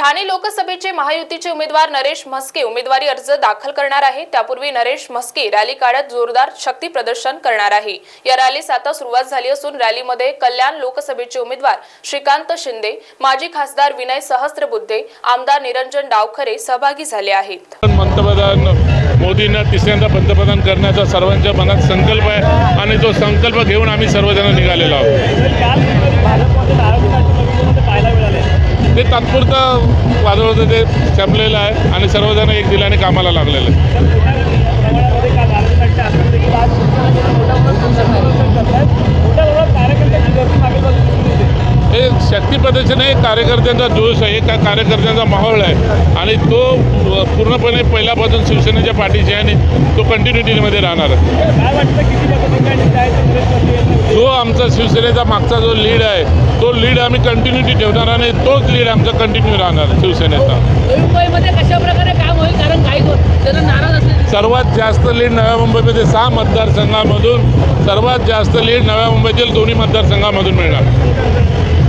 ठाणे लोकसभेचे महायुतीचे उमेदवार नरेश म्हस्के उमेदवारी अर्ज दाखल करणार आहे. त्यापूर्वी नरेश म्हस्के रॅली काढत जोरदार शक्ती प्रदर्शन करणार आहे. या रॅलीस आता सुरुवात झाली असून रॅलीमध्ये कल्याण लोकसभेचे उमेदवार श्रीकांत शिंदे माजी खासदार विनय सहस्त्रबुद्धे आमदार निरंजन डावखरे सहभागी झाले आहेत. पंतप्रधान मोदींना तिसऱ्यांदा पंतप्रधान करण्याचा सर्वांच्या मनात संकल्प आहे आणि तो संकल्प घेऊन आम्ही सर्वजण निघालेलो आहोत. ते तात्पुरतं वादळ होतं ते संपलेलं आहे आणि सर्वजण एक दिलाने कामाला लागलेलं आहे हे शक्ती प्रदर्शन हे कार्यकर्त्यांचा जोश आहे का कार्यकर्त्यांचा माहोल आहे. आणि तो पूर्णपणे पहिल्यापासून शिवसेनेच्या पाठीशी आहे आणि तो कंटिन्युटीमध्ये राहणार आहे. आमचा शिवसेनेचा मागचा जो लीड आहे तो लीड आम्ही कंटिन्युटी ठेवणार आणि तोच लीड आमचा कंटिन्यू राहणार शिवसेनेचा. मुंबईमध्ये कशा प्रकारे काम होईल? कारण काही सर्वात जास्त लीड नव्या मुंबईमध्ये सहा मतदारसंघामधून सर्वात जास्त लीड नव्या मुंबईतील दोन्ही मतदारसंघामधून मिळणार.